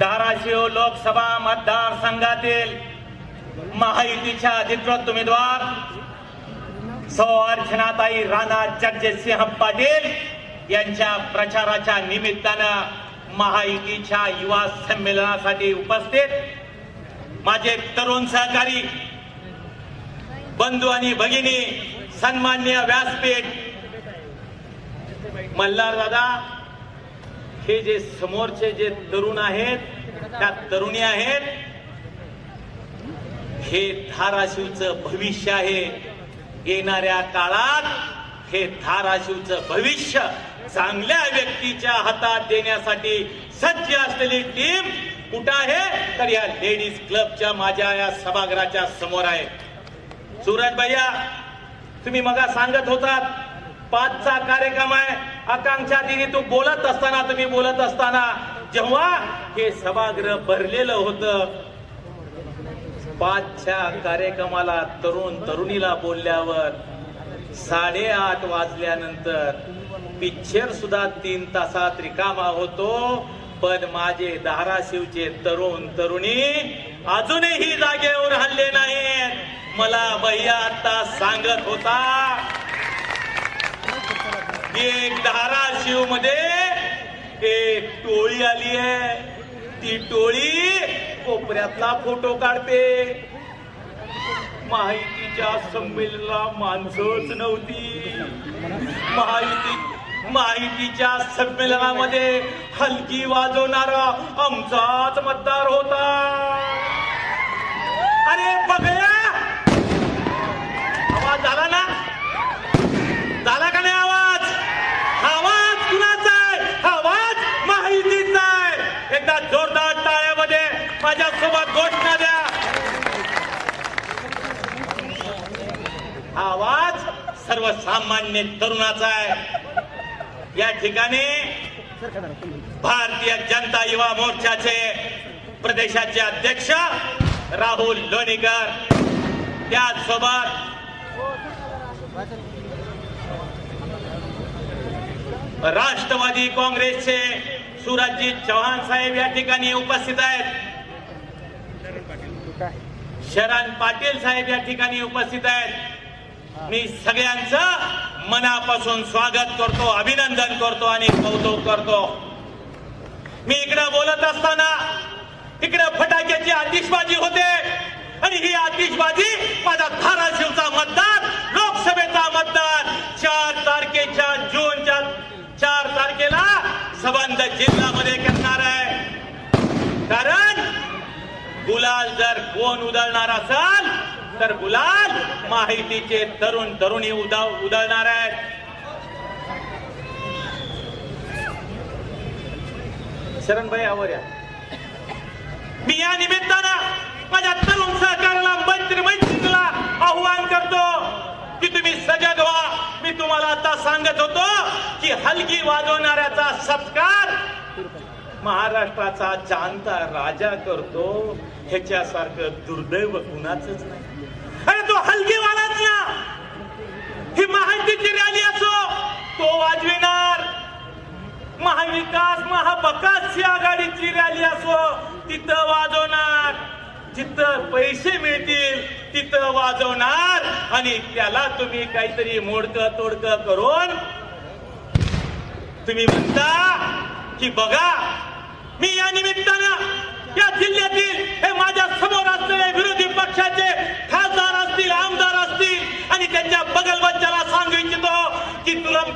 धाराशिव लोकसभा मतदारसंघातील महायुतीच्या अधिकृत उमेदवार सौ अर्चनाताई राणा जगजितसिंह पाटील यांच्या प्रचाराच्या निमित्तानं महायुतीच्या युवा संमेलनासाठी उपस्थित माझे तरुण सहकारी बंधू आणि भगिनी सन्मान्य व्यासपीठ मल्हार दादा हे जे समोरचे जे तरुण आहेत त्या तरुणी आहेत. हे धाराशिवचं भविष्य आहे. येणाऱ्या काळात हे धाराशिवचं भविष्य चांगल्या व्यक्तीच्या हातात देण्यासाठी सज्ज असलेली टीम कुठं आहे? तर या लेडीज क्लबच्या माझ्या या सभागृहाच्या समोर आहे. सूरज भैया तुम्ही मगा सांगत होतात पाचचा कार्यक्रम आहे. आकांक्षा दिनी तू बोलत असताना तुम्ही बोलत असताना जेव्हा हे सभागृह भरलेलं होतं पाचच्या कार्यक्रमाला तरुण तरुणीला बोलल्यावर साडेआठ वाजल्यानंतर पिक्चर सुद्धा तीन तासात रिकामा होतो. पण माझे धाराशिवचे तरुण तरुणी अजूनही जागेवर हल्ले नाहीत मला भैया आता सांगत होता एक धाराशिवमध्ये एक टोळी आली आहे. ती टोळी कोपऱ्यातला फोटो काढते. माहितीच्या संमेलनाला माणसंच नव्हती. माहिती माहितीच्या संमेलनामध्ये हलकी वाजवणारा आमचाच मतदार होता. अरे बघा आवाज झाला ना झाला का नाही आवाज हा आवाज कुणाचा आहे हा आवाज माहितीचा आहे एकदा जोरदार टाळ्यामध्ये माझ्यासोबत घोषणा द्या हा आवाज सर्वसामान्य तरुणाचा आहे. या ठिकाणी भारतीय जनता युवा मोर्चाचे प्रदेशाचे अध्यक्ष राहुल लोणीकर. त्याचसोबत राष्ट्रवादी काँग्रेसचे सुरजजी चव्हाण साहेब या ठिकाणी उपस्थित आहेत. शरण पाटील साहेब या ठिकाणी उपस्थित आहेत. मी सगळ्यांचं मनापासून स्वागत करतो अभिनंदन करतो आणि कौतुक करतो. मी इकडे बोलत असताना इकडे फटाक्याची आतिषबाजी होते आणि ही आतिषबाजी माझा धाराशिवचा मतदार लोकसभेचा मतदार. चार तारखेच्या जूनच्या चार तारखेला संबंध जिल्ह्यामध्ये करणार आहे. कारण गुलाल जर कोण उधळणार असाल तर गुलाल माहितीचे तरुण तरुणी उदा उधळणार आहेत. शरणभाई आवर या मी या निमित्तानं माझ्या तरुण सहकाराला मैत्री मैत्रीला आव्हान करतो की तुम्ही सजग व्हा. मी तुम्हाला आता सांगत होतो की हलगी वाजवणाऱ्याचा सत्कार महाराष्ट्राचा जाणता राजा करतो. ह्याच्यासारखं दुर्दैव कुणाच नाही अरे तो हलगीवालाच ना ही रॅली असो तो वाजविणार. महाविकास महाबकासची आघाडीची रॅली असो तिथं वाजवणार. जिथं पैसे मिळतील तिथं वाजवणार. आणि त्याला तुम्ही काहीतरी मोडक तोडक करून तुम्ही म्हणता की बघा मी या निमित्तानं या जिल्ह्यातील हे माझ्यासमोर असलेले विरोधी पक्षाचे खासदार असतील आमदार असतील आणि त्यांच्या बगलबच्चाला सांग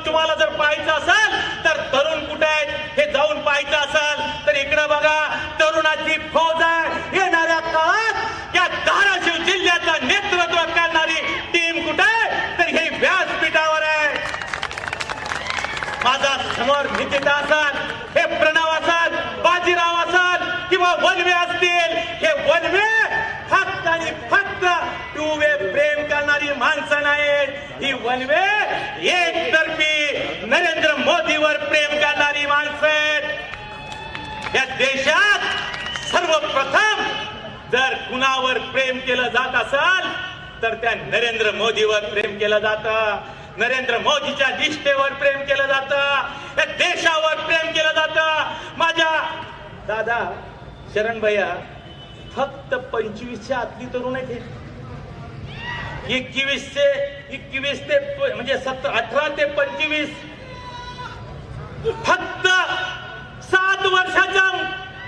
तुम्हाला जर पाहायचं असेल तर तरुण कुठे आहेत हे जाऊन पाहायचं असेल तर इकडे बघा तरुणाची फौज आहे येणाऱ्या काळात या धाराशिव जिल्ह्याचं नेतृत्व करणारी टीम कुठे? आहे तर हे व्यासपीठावर आहे. माझा समोर भीतीचा असाल हे प्रणव असाल बाजीराव असाल किंवा वनवे असतील हे वनवे फक्त आणि फक्त टू वे प्रेम करणारी माणसं नाहीत. ही वनवे एकतर्फी नरेंद्र मोदीवर प्रेम करणारी माणसं आहेत. या देशात सर्वप्रथम जर कुणावर प्रेम केलं जात असाल तर त्या नरेंद्र मोदीवर प्रेम केलं जातं. नरेंद्र मोदीच्या निष्ठेवर प्रेम केलं जातं. या देशावर प्रेम केलं जातं. माझ्या दादा शरण भैया फक्त पंचवीसच्या आतली तरुण आहेत एकवीसशे एकवीस ते प- म्हणजे सतरा अठरा ते पंचवीस. फक्त सात वर्षाच्या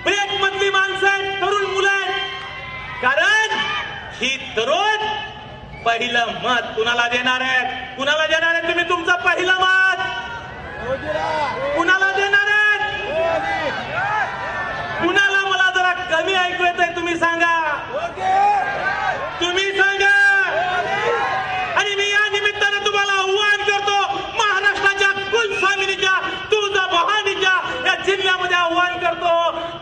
ब्रेक मधली माणसं आहेत तरुण मुलं आहेत. कारण ही तरुण पहिलं मत कुणाला देणार आहेत? कुणाला देणार आहे तुम्ही? तुमचं पहिलं मत. कुणाला देणार आहेत कुणाला मला जरा कमी ऐकू येत आहे तुम्ही सांगा तुम्ही सांगा आणि मी या निमित्तानं तुम्हाला आव्हान करतो महाराष्ट्राच्या कुलस्वामिनीच्या तुळजाभवानीच्या या जिल्ह्यामध्ये आव्हान करतो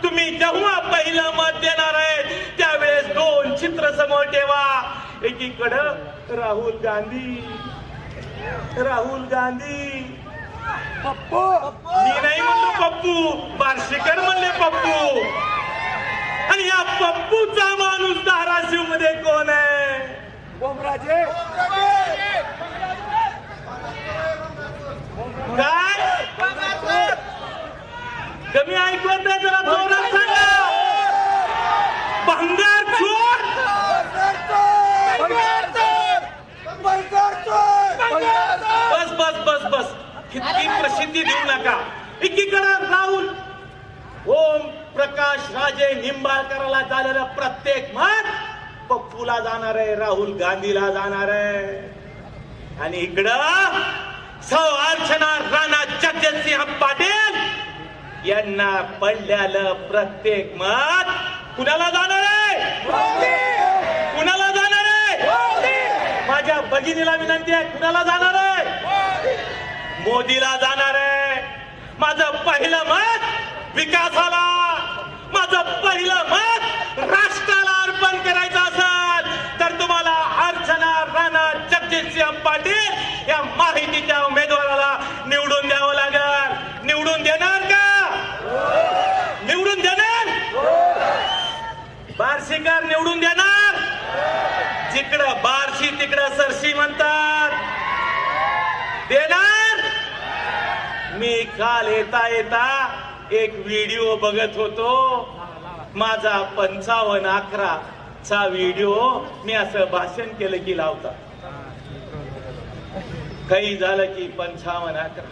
तुम्ही जेव्हा पहिलं मत देणार आहे त्यावेळेस दोन चित्र समोर ठेवा एकीकडं राहुल गांधी. राहुल गांधी. मी नाही म्हणलो पप्पू बार्शीकर म्हणले पप्पू. आणि या पप्पूचा माणूस धाराशिवमध्ये कोण आहे? ओमराजे काय? कमी ऐकवत नाही जरा जोरात सांगा. इतकी प्रसिद्धी देऊ नका. एकीकडे राहुल ओम प्रकाश राजे निंबाळकरला झालेलं प्रत्येक मत पप्पूला जाणार आहे राहुल गांधीला जाणार आहे. आणि इकडं सौ अर्चना राणा जगजितसिंह पाटील यांना पडल्यालं प्रत्येक मत कुणाला जाणार आहे? कुणाला जाणार आहे? माझ्या भगिनीला विनंती आहे कुणाला जाणार आहे? मोदीला जाणार आहे. माझं पहिलं मत विकासाला माझं पहिलं मत राष्ट्राला अर्पण करायचं असेल तर तुम्हाला अर्चना राणा जगजितसिंह पाटील या माहितीच्या उमेदवाराला निवडून द्यावं लागेल. निवडून देणार का? निवडून देणार? बारशीकर निवडून देणार? जिकडं बारशी तिकडं सरशी म्हणतात. देणार? मी काल येता येता एक व्हिडिओ बघत होतो. माझा पंचावन्न अकरा चा व्हिडिओ मी असं भाषण केलं की लावता. काही झालं की पंचावन्न अकरा.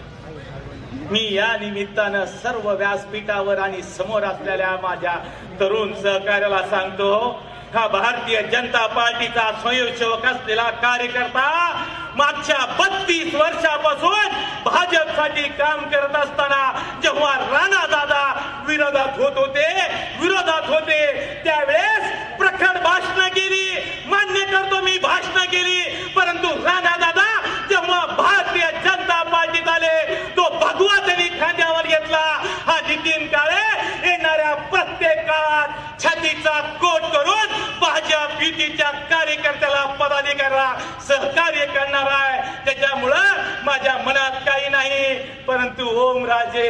मी या निमित्तानं सर्व व्यासपीठावर आणि समोर असलेल्या माझ्या तरुण सहकार्याला सांगतो हा भारतीय जनता पार्टीचा स्वयंसेवक असलेला कार्यकर्ता मागच्या बत्तीस वर्षापासून भाजपसाठी काम करत असताना जेव्हा राणा दादा विरोधात होत होते विरोधात होते त्यावेळेस प्रखर भाषण केली. मान्य करतो मी भाषण केली. परंतु राणा दादा जेव्हा भारतीय जनता पार्टीत आले तो भगवा त्यांनी खांद्यावर घेतला. हा नितीन काळे येणाऱ्या प्रत्येक काळात छातीचा कोट करून भाजप युतीच्या कार्यकर्त्याला पदाधिकाऱ्याला सहकार्य करणार आहे त्याच्यामुळं माझ्या मनात काही नाही. परंतु ओम राजे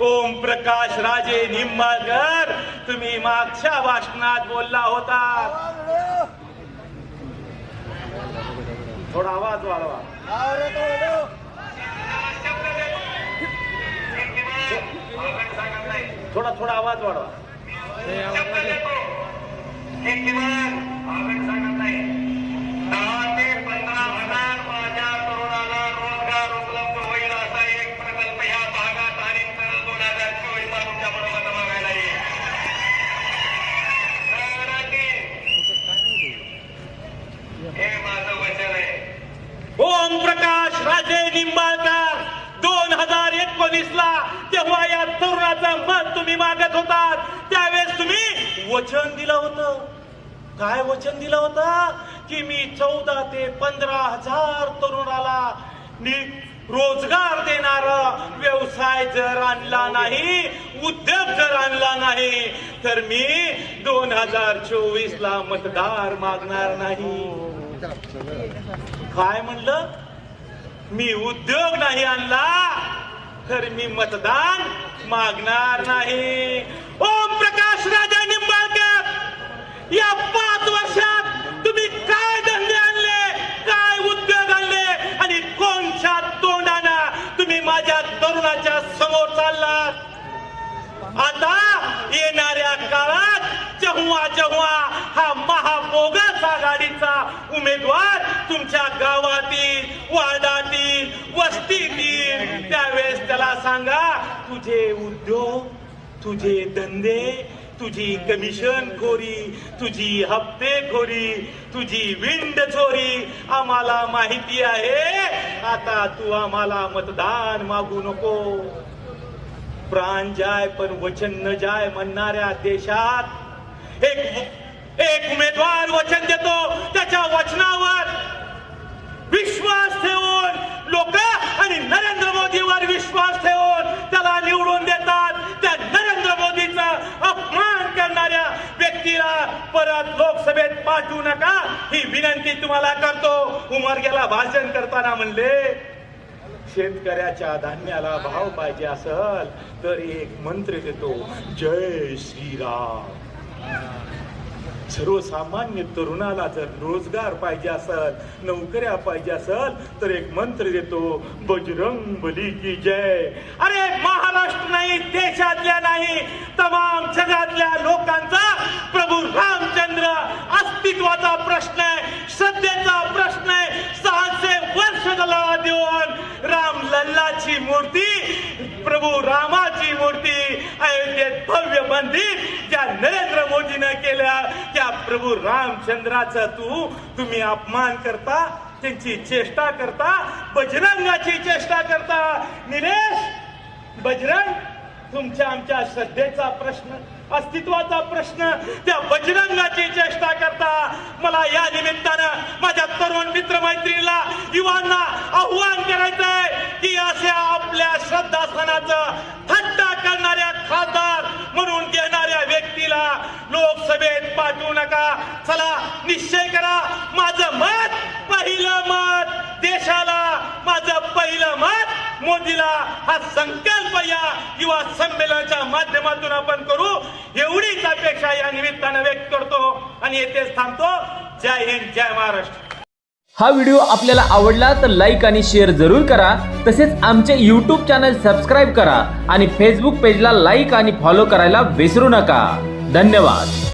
ओम प्रकाश राजे निंबाळकर तुम्ही मागच्या भाषणात बोलला होता. थोडा आवाज वाढवा. थोडा थोडा आवाज वाढवा. दहा ते पंधरा हजार माझ्या तरुणाला रोजगार उपलब्ध होईल असा एक प्रकल्प या भागात आणि दोन हजार चोवीस ला तुमच्या बरोबर मागायला येईल. हे माझं वचन आहे. ओम प्रकाश राजे निंबाळकर. दोन हजार एकोणीस ला तेव्हा या तरुणाचं मत तुम्ही मागत होतात. वचन दिलं होतं. काय वचन दिलं होतं? की मी चौदा ते पंधरा हजार तरुणाला रोजगार देणार व्यवसाय जर आणला नाही उद्योग जर आणला नाही तर मी दोन हजार चोवीस ला मतदार मागणार नाही. काय म्हणलं? मी उद्योग नाही आणला तर मी मतदान मागणार नाही. ओम प्रकाश राज! या पाच वर्षात तुम्ही काय धंदे आणले काय उद्योग आणले आणि कोणच्या तोंडाना तुम्ही माझ्या तरुणाच्या समोर चाललात? आता येणाऱ्या काळात जेव्हा जेव्हा हा महाबोगस आघाडीचा उमेदवार तुमच्या गावातील वार्डातील वस्तीतील त्यावेळेस त्याला सांगा तुझे उद्योग तुझे धंदे तुझी कमिशन खोरी तुझी हप्तेखोरी तुझी विंड चोरी. आम्हाला माहिती आहे आता तू आम्हाला मतदान मागू नको. प्राण जाय पण वचन न जाय म्हणणाऱ्या देशात एक एक उमेदवार वचन देतो त्याच्या पाठवू नका. ही विनंती तुम्हाला करतो. उमरग्याला भाषण करताना म्हणले शेतकऱ्याच्या धान्याला भाव पाहिजे असल तर एक मंत्र देतो. जय श्रीराम. सर्वसामान्य तरुणाला जर रोजगार पाहिजे असल नोकऱ्या पाहिजे असल तर एक मंत्र देतो बजरंग बली की जय. अरे महाराष्ट्र नाही देशातल्या नाही तमाम जगातल्या लोकांचा प्रभू रामचंद्र अस्तित्वाचा प्रश्न आहे सध्याचा प्रश्न आहे. सहाशे वर्ष झाला देऊन राम लल्लाची मूर्ती प्रभू रामाची मूर्ती अयोध्येत भव्य मंदिर ज्या नरेंद्र मोदीनं केल्या त्या प्रभू रामचंद्राचा तू तुम्ही अपमान करता त्यांची चेष्टा करता बजरंगाची चेष्टा करता. निलेश बजरंग तुमच्या आमच्या श्रद्धेचा प्रश्न. अस्तित्वाचा प्रश्न त्या बजरंगाची चेष्टा करता मला या निमित्तानं माझ्या तरुण मित्रमैत्रिणीला युवांना आव्हान करायचं आहे की अशा आपल्या श्रद्धास्थानाचं थट्टा करणाऱ्या खासदार म्हणून घेणाऱ्या व्यक्तीला लोकसभेत पाठवू नका. चला निश्चय करा माझं मत पहिलं मत देशाला माझं पहिलं मत मोदीला हा संकल्प या युवा संमेलनाच्या माध्यमातून आपण करू. एवढीच अपेक्षा या निमित्तानं व्यक्त करतो आणि येथेच थांबतो. जय हिंद जय महाराष्ट्र. हा व्हिडिओ आपल्याला आवडला तर लाईक आणि शेअर जरूर करा. तसेच आमचे यूट्यूब चॅनल सबस्क्राईब करा आणि फेसबुक पेजला लाईक आणि फॉलो करायला विसरू नका. धन्यवाद.